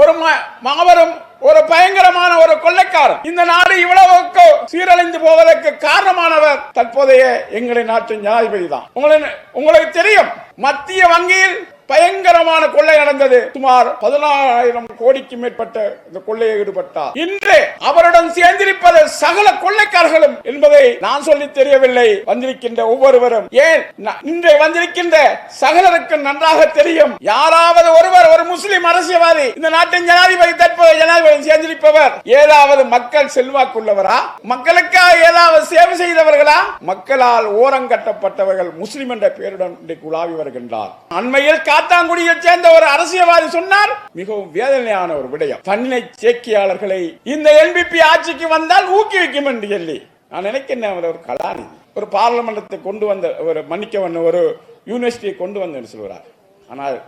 ஒரு ம- மாபெரும் ஒரு பயங்கரமான ஒரு கொள்ளைக்காரன். இந்த நாடு இவ்வளவுக்கு சீரழிந்து போவதற்கு காரணமானவர் தற்போதைய எங்களின் நாட்டின் ஜனாதிபதி தான். உங்களுக்கு உங்களுக்கு தெரியும் மத்திய வங்கியில் பயங்கரமான கொள்ளை நடந்தது. சுமார் பதினாயிரம் கோடிக்கு மேற்பட்ட இந்த கொள்ளையை ஈடுபட்டார். இன்று அவருடன் சேர்ந்திருப்பது சகல கொள்ளைக்காரர்களும் என்பதை நான் சொல்லி தெரியவில்லை. வந்திருக்கின்ற ஒவ்வொருவரும் ஏன்? இன்று வந்திருக்கின்ற சகலருக்கு நன்றாக தெரியும். யாராவது ஒருவர் ஒரு முஸ்லிம் அரசியல்வாதி இந்த நாட்டின் ஜனாதிபதி தற்போது ஜனாதிபதி சேர்ந்திருப்பவர் ஏதாவது மக்கள் செல்வாக்குள்ளவரா? மக்களுக்காக ஏதாவது சேவை செய்தவர்களா? மக்களால் ஓரங்கட்டப்பட்டவர்கள் முஸ்லிம் என்ற பெயருடன் இன்றைக்கு உலாவி வருகின்றார். அண்மையில் சாத்தாங்குடியை சேர்ந்த ஒரு அரசியல்வாதி சொன்னார் மிகவும் வேதனையான ஒரு விடயம். பண்ணை சேக்கியாளர்களை இந்த என்பிபி ஆட்சிக்கு வந்தால் ஊக்குவிக்கும் என்று சொல்லி நான் நினைக்கிறேன் அவர் ஒரு கலாநிதி. ஒரு பாராளுமன்றத்தை கொண்டு வந்த ஒரு மன்னிக்கவன் ஒரு யூனிவர்சிட்டியை கொண்டு வந்தேன்னு சொல்கிறார் ஆனால்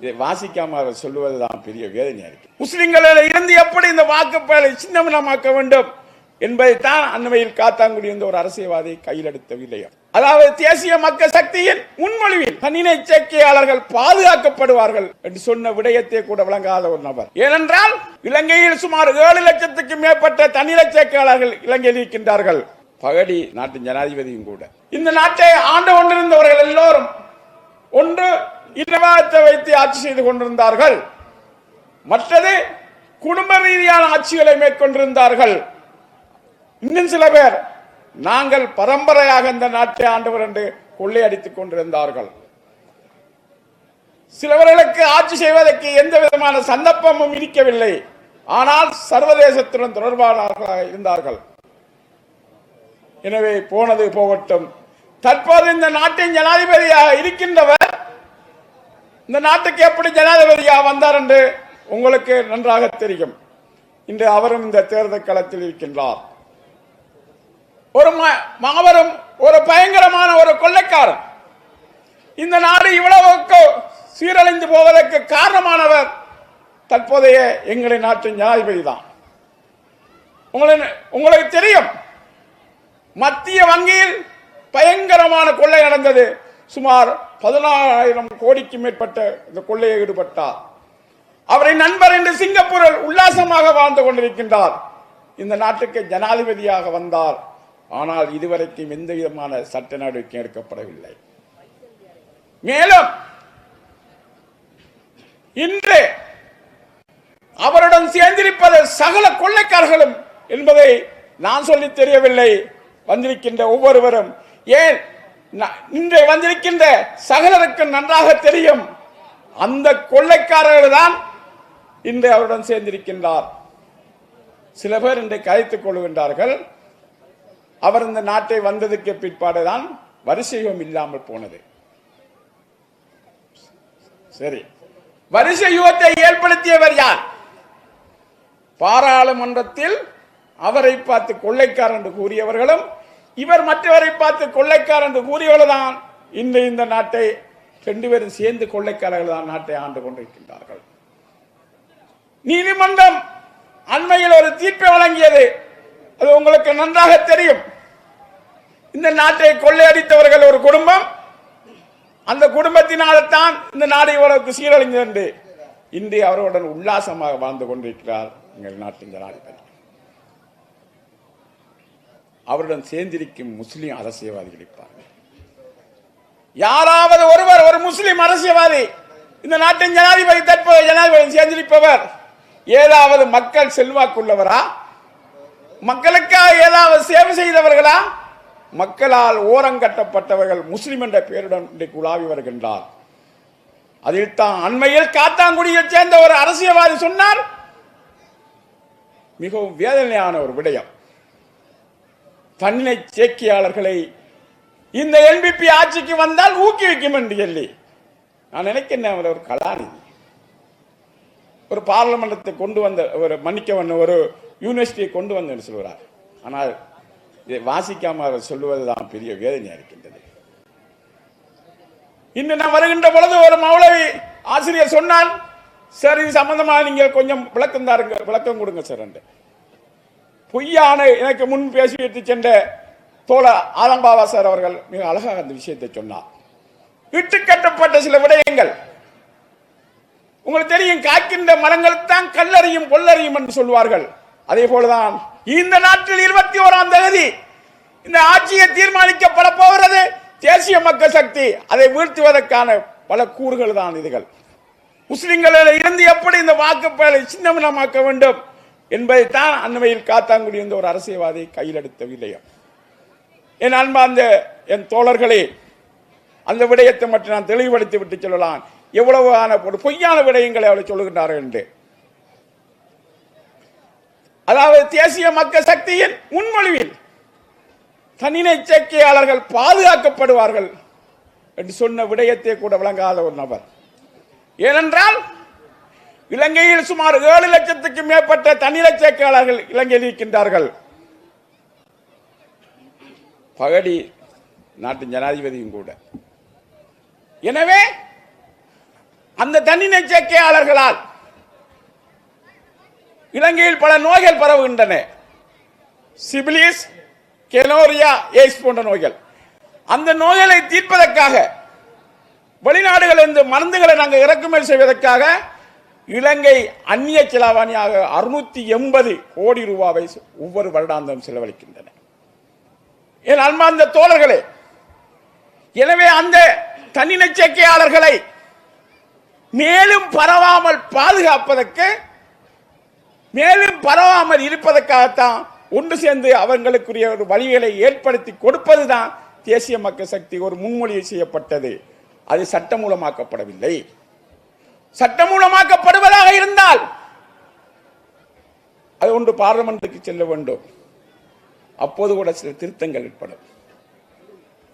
இதை வாசிக்காம அவர் சொல்லுவதுதான் பெரிய வேதனையா இருக்கு. முஸ்லிம்களில் இருந்து எப்படி இந்த வாக்குப்பேலை சின்னமனமாக்க வேண்டும் என்பதைத்தான் அண்மையில் காத்தாங்குடி என்ற ஒரு அரசியல்வாதி கையில் எடுத்தவில்லையா அதாவது தேசிய மக்கள் சக்தியின் முன்மொழிவில் தன்னிலை சேர்க்கையாளர்கள் பாதுகாக்கப்படுவார்கள் என்று சொன்ன விடயத்தை கூட விளங்காத ஒரு நபர். ஏனென்றால் இலங்கையில் சுமார் ஏழு லட்சத்துக்கு மேற்பட்ட தன்னிலை சேர்க்கையாளர்கள் இலங்கையில் இருக்கின்றார்கள். பகடி நாட்டின் ஜனாதிபதியும் கூட. இந்த நாட்டை ஆண்டு கொண்டிருந்தவர்கள் எல்லோரும் ஒன்று இனவாதத்தை வைத்து ஆட்சி செய்து கொண்டிருந்தார்கள். மற்றது குடும்ப ரீதியான ஆட்சிகளை மேற்கொண்டிருந்தார்கள். இன்னும் சில பேர் நாங்கள் பரம்பரையாக இந்த நாட்டை ஆண்டவர் என்று கொள்ளையடித்துக் கொண்டிருந்தார்கள். சிலவர்களுக்கு ஆட்சி செய்வதற்கு எந்த விதமான சந்தர்ப்பமும் இருக்கவில்லை. ஆனால் சர்வதேசத்துடன் தொடர்பானவர்களாக இருந்தார்கள். எனவே போனது போகட்டும். தற்போது இந்த நாட்டின் ஜனாதிபதியாக இருக்கின்றவர் இந்த நாட்டுக்கு எப்படி ஜனாதிபதியாக வந்தார் என்று உங்களுக்கு நன்றாக தெரியும். இன்று அவரும் இந்த தேர்தல் களத்தில் இருக்கின்றார். ஒரு ம- மாபெரும் ஒரு பயங்கரமான ஒரு கொள்ளைக்காரன். இந்த நாடு இவ்வளவுக்கு சீரழிந்து போவதற்கு காரணமானவர் தற்போதைய எங்களை நாட்டின் ஜனாதிபதி தான். உங்களுக்கு உங்களுக்கு தெரியும் மத்திய வங்கியில் பயங்கரமான கொள்ளை நடந்தது. சுமார் பதினாயிரம் கோடிக்கு மேற்பட்ட இந்த கொள்ளையை ஈடுபட்டார். அவரை நண்பர் என்று சிங்கப்பூரில் உல்லாசமாக வாழ்ந்து கொண்டிருக்கின்றார். இந்த நாட்டுக்கு ஜனாதிபதியாக வந்தார். ஆனால் இதுவரைக்கும் எந்த விதமான சட்ட நடவடிக்கை எடுக்கப்படவில்லை. மேலும் இன்று அவருடன் சேர்ந்திருப்பது சகல கொள்ளைக்காரர்களும் என்பதை நான் சொல்லி தெரியவில்லை. வந்திருக்கின்ற ஒவ்வொருவரும் ஏன் ந- இன்று வந்திருக்கின்ற சகலருக்கு நன்றாக தெரியும். அந்த கொள்ளைக்காரர்கள் தான் இன்று அவருடன் சேர்ந்திருக்கின்றார். சில பேர் இன்றை கதைத்துக் கொள்கின்றார்கள் அவர் இந்த நாட்டை வந்ததுக்கு பிற்பாடுதான் வரிசையும் இல்லாமல் போனது. சரி. வரிசை யுகத்தை ஏற்படுத்தியவர் யார்? பாராளுமன்றத்தில் அவரை பார்த்து கொள்ளைக்காரன் என்று கூறியவர்களும் இவர் மற்றவரை பார்த்து கொள்ளைக்காரன் என்று கூறியவர்கள்தான் இன்று இந்த நாட்டை ரெண்டு பேரும் சேர்ந்து கொள்ளைக்காரர்கள் தான் நாட்டை ஆண்டு கொண்டிருக்கின்றார்கள். நீதிமன்றம் அண்மையில் ஒரு தீர்ப்பை வழங்கியது. அது உங்களுக்கு நன்றாக தெரியும். இந்த நாட்டை கொள்ளையடித்தவர்கள் ஒரு குடும்பம். அந்த குடும்பத்தினால்தான் இந்த நாடு இவ்வளவுக்கு சீரழிந்தது. என்று இன்று அவர்களுடன் உல்லாசமாக வாழ்ந்து கொண்டிருக்கிறார் எங்கள் நாட்டின் ஜனாதிபதி. அவருடன் சேர்ந்திருக்கும் முஸ்லீம் அரசியல்வாதிகள் இருப்பார்கள். யாராவது ஒருவர் ஒரு முஸ்லீம் அரசியல்வாதி இந்த நாட்டின் ஜனாதிபதி தற்போது ஜனாதிபதி சேர்ந்திருப்பவர் ஏதாவது மக்கள் செல்வாக்குள்ளவரா? மக்களுக்காக ஏதாவது சேவை செய்தவர்களா? மக்களால் ஓரங்கட்டப்பட்டவர்கள் முஸ்லிம் என்ற பெயருடன் இன்றைக்கு உலாவி வருகின்றார். அதில் தான் அண்மையில் காத்தாங்குடியைச் சேர்ந்த ஒரு அரசியல்வாதி சொன்னார். மிகவும் வேதனையான ஒரு விடயம். தன்னை சேக்கியாளர்களை இந்த என்பிபி ஆட்சிக்கு வந்தால் ஊக்குவிக்கும் என்று சொல்லி நான் நினைக்கிறேன் அவர் ஒரு கலாநிதி. ஒரு பார்லமெண்டத்தை கொண்டு வந்த ஒரு மன்னிக்கவன் ஒரு யூனிவர்சிட்டியை கொண்டு வந்து சொல்கிறார் ஆனால் இதை வாசிக்காம அவர் சொல்லுவதுதான் பெரிய வேதனையா இருக்கின்றது. இன்று நான் வருகின்ற பொழுது ஒரு மௌலவி ஆசிரியர் சொன்னால் சார் இது சம்பந்தமாக நீங்கள் கொஞ்சம் விளக்கம் தாருங்க விளக்கம் கொடுங்க சார் என்று. பொய்யான எனக்கு முன் பேசிவிட்டு சென்ற தோழ ஆலம்பாவா சார் அவர்கள் மிக அழகாக அந்த விஷயத்தை சொன்னார். இட்டு கட்டப்பட்ட சில விடயங்கள். உங்களுக்கு தெரியும் காக்கின்ற மரங்கள் தான் கல்லறியும் கொல்லறியும் என்று சொல்வார்கள் அதே போலதான் இந்த நாட்டில் இருபத்தி ஓராம் தேதி இந்த ஆட்சியை தீர்மானிக்கப்பட போகிறது. தேசிய மக்கள் சக்தி அதை வீழ்த்துவதற்கான பல கூறுகள் தான் இதுகள். முஸ்லிம்களில் இருந்து எப்படி இந்த வாக்குப்பேலை சின்னமினமாக்க வேண்டும் என்பதைத்தான் அண்மையில் காத்தாங்குடி என்ற ஒரு அரசியல்வாதி கையில் விடயம் என் அன்பார்ந்த என் தோழர்களே அந்த விடயத்தை மட்டும் நான் தெளிவுபடுத்தி விட்டு சொல்லலாம். எவ்வளவு ஆன ஒரு பொய்யான விடயங்களை அவளை சொல்லுகின்றார்கள் என்று. அதாவது தேசிய மக்கள் சக்தியின் முன்மொழிவில் தனிநை சேர்க்கையாளர்கள் பாதுகாக்கப்படுவார்கள் என்று சொன்ன விடயத்தை கூட விளங்காத ஒரு நபர். ஏனென்றால் இலங்கையில் சுமார் ஏழு லட்சத்துக்கு மேற்பட்ட தனிநிலை சேர்க்கையாளர்கள் இலங்கையில் இருக்கின்றார்கள். பகடி நாட்டின் ஜனாதிபதியும் கூட. எனவே அந்த தன்னினை சேர்க்கையாளர்களால் இலங்கையில் பல நோய்கள் பரவுகின்றன. சிபிலிஸ் கெனோரியா எய்ஸ் போன்ற நோய்கள். அந்த நோய்களை தீர்ப்பதற்காக வெளிநாடுகளிலிருந்து மருந்துகளை நாங்கள் இறக்குமதி செய்வதற்காக இலங்கை அந்நிய செலாவணியாக அறுநூத்தி எண்பது கோடி ரூபாவை ஒவ்வொரு வருடாந்தம் செலவழிக்கின்றன. என் அன்பார்ந்த தோழர்களே எனவே அந்த தனி சேர்க்கையாளர்களை மேலும் பரவாமல் பாதுகாப்பதற்கு மேலும் பரவாமல் இருப்பதற்காகத்தான் ஒன்று சேர்ந்து அவர்களுக்குரிய ஒரு வழிகளை ஏற்படுத்தி கொடுப்பதுதான் தேசிய மக்கள் சக்தி ஒரு முன்மொழிவு செய்யப்பட்டது. அது சட்டமூலமாக்கப்படவில்லை. சட்டமூலமாக்கப்படுவதாக இருந்தால் அது ஒன்று பார்லமெண்ட்டுக்கு செல்ல வேண்டும். அப்போது கூட சில திருத்தங்கள் ஏற்படும்.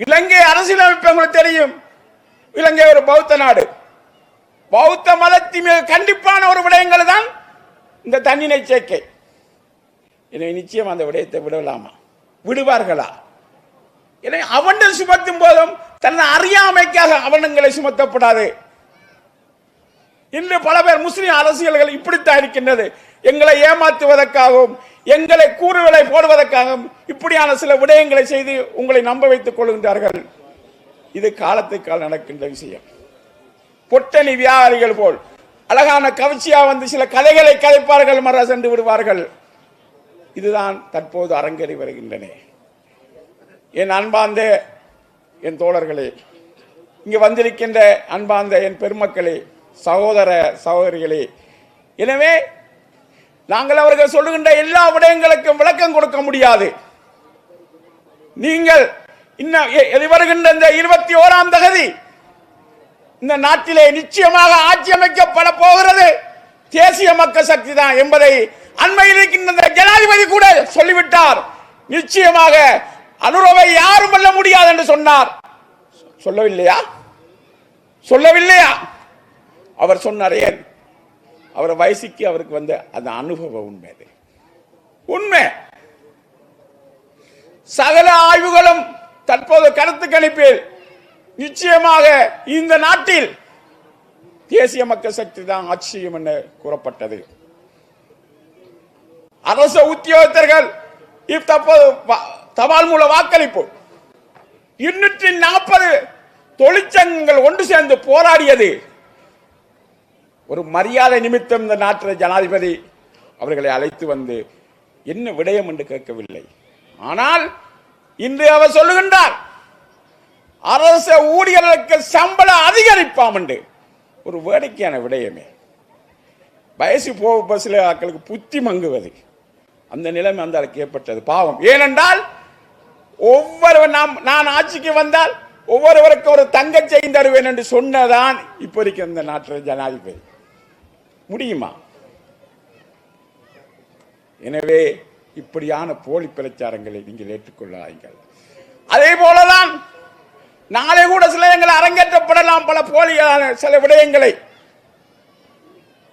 இலங்கை அரசியலமைப்பு உங்களுக்கு தெரியும். இலங்கை ஒரு பௌத்த நாடு. பௌத்த மதத்தின் கண்டிப்பான ஒரு விடயங்கள் தான் இந்த தண்ணினை சேர்க்கை. எனவே நிச்சயம் அந்த விடயத்தை விடலாமா? விடுவார்களா? எனவே அவன்கள் சுமத்தும் போதும் தன்னை அறியாமைக்காக அவனங்களை சுமத்தப்படாது. இன்று பல பேர் முஸ்லிம் அரசியல்கள் இப்படித்தான் இருக்கின்றது. எங்களை ஏமாற்றுவதற்காகவும் எங்களை கூறுகளை போடுவதற்காகவும் இப்படியான சில விடயங்களை செய்து உங்களை நம்ப வைத்துக் கொள்கின்றார்கள். இது காலத்துக்கால் நடக்கின்ற விஷயம். பொட்டணி வியாபாரிகள் போல் அழகான கவிச்சியா வந்து சில கதைகளை கதைப்பார்கள் மற சென்று விடுவார்கள். இதுதான் தற்போது அரங்கேறி வருகின்றன. என் அன்பார்ந்த என் தோழர்களே இங்கு வந்திருக்கின்ற அன்பார்ந்த என் பெருமக்களே சகோதர சகோதரிகளே எனவே நாங்கள் அவர்கள் சொல்லுகின்ற எல்லா விடயங்களுக்கும் விளக்கம் கொடுக்க முடியாது. நீங்கள் இன்னும் எ- வருகின்ற இந்த இருபத்தி ஓராம் தகுதி இந்த நாட்டிலே நிச்சயமாக ஆட்சி அமைக்கப்பட போகிறது. தேசிய மக்கள் சக்தி தான் என்பதை அண்மையில் இருக்கின்ற ஜனாதிபதி கூட சொல்லிவிட்டார். நிச்சயமாக அனுரவை யாரும் வெல்ல முடியாது என்று சொன்னார். சொல்லவில்லையா? சொல்லவில்லையா? அவர் சொன்னார் ஏன்? அவர் வயசுக்கு அவருக்கு வந்த அந்த அனுபவம் உண்மை அது. உண்மை. சகல ஆய்வுகளும் தற்போது கருத்து கணிப்பில் நிச்சயமாக இந்த நாட்டில் தேசிய மக்கள் சக்தி தான் ஆட்சியும் என்று கூறப்பட்டது. அரசு உத்தியோகத்தர்கள் தற்போது தபால் மூல வாக்களிப்பு. இருநூற்றி நாற்பது தொழிற்சங்கங்கள் ஒன்று சேர்ந்து போராடியது. ஒரு மரியாதை நிமித்தம் இந்த நாட்டில் ஜனாதிபதி அவர்களை அழைத்து வந்து என்ன விடயம் என்று கேட்கவில்லை. ஆனால் இன்று அவர் சொல்லுகின்றார் அரச ஊழியர்களுக்கு சம்பளம் அதிகரிப்பாம் என்று ஒரு வேடிக்கையான விடயமே. வயசு போக பஸ்ல ஆக்களுக்கு புத்தி மங்குவது. அந்த நிலைமை அந்த ஆளுக்கு ஏற்பட்டது. பாவம். ஏனென்றால் ஒவ்வொருவர் நாம் நான் ஆட்சிக்கு வந்தால் ஒவ்வொருவருக்கும் ஒரு தங்க செயின் தருவேன் என்று சொன்னதான் இப்போதைக்கு இந்த நாட்டில் ஜனாதிபதி. முடியுமா? எனவே இப்படியான போலி பிரச்சாரங்களை நீங்கள் ஏற்றுக்கொள்ளாதீங்கள் அதே போலதான் நாளை கூட சில எங்கள் அரங்கேற்றப்படலாம் பல போலியான சில விடயங்களை.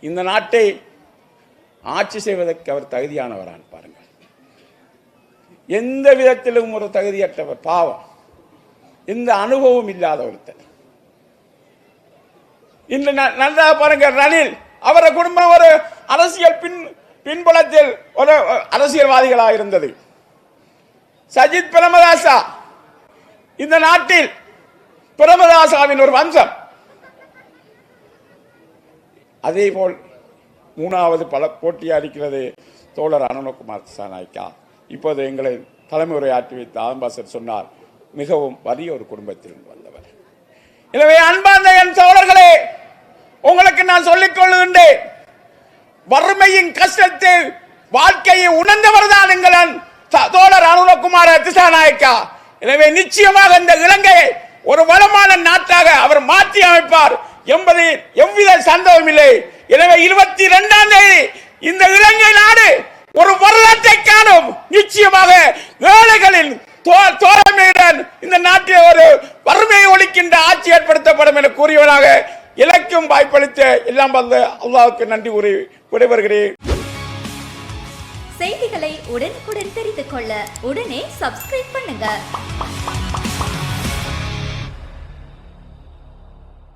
இந்த நாட்டை ஆட்சி செய்வதற்கு அவர் தகுதியானவரான் பாருங்கள். எந்த விதத்திலும் ஒரு தகுதியற்றவர் பாவம். இந்த அனுபவம் இல்லாத ஒருத்தர். இன்று நன்றாக நல்லா பாருங்க ரணில் அவர குடும்பம் ஒரு அரசியல் பின் பின்புலத்தில் ஒரு அரசியல்வாதிகளாக இருந்தது. சஜித் பிரமதாசா இந்த நாட்டில் பிரமதாசாவின் ஒரு வம்சம். அதே போல் மூணாவது பல போட்டியாக இருக்கிறது தோழர் அனந்தகுமார் சாநாய்க்கா. இப்போது எங்களை தலைமை உரையாற்றி வைத்த ஆம்பாசர் சொன்னார் மிகவும் வறிய ஒரு குடும்பத்திலிருந்து வந்தவர். எனவே அன்பார்ந்த என் தோழர்களே உங்களுக்கு நான் சொல்லிக் கொள்கின்றேன் வறுமையின் கஷ்டத்தை வாழ்க்கையை உணர்ந்தவர் தான் எங்கள் த- தோழர் அருணகுமார திசாநாயக்கா. எனவே நிச்சயமாக இந்த இலங்கையை ஒரு வளமான நாட்டாக அவர் மாற்றி அமைப்பார் என்பதில் எவ்வித சந்தேகம் இல்லை. எனவே இருபத்தி இரண்டாம் தேதி இந்த இலங்கை நாடு ஒரு வரலாற்றை காணும். நிச்சயமாக ஏழைகளின் தோ- தோழமையுடன் இந்த நாட்டில் ஒரு வறுமையை ஒழிக்கின்ற ஆட்சி ஏற்படுத்தப்படும் என கூறியவனாக இலக்கும் வாய்ப்பளித்த எல்லாம் வந்து அல்லாவுக்கு நன்றி கூறி விடைபெறுகிறேன். செய்திகளை உடனுக்குடன் தெரிந்து கொள்ள உடனே சப்ஸ்கிரைப் பண்ணுங்க.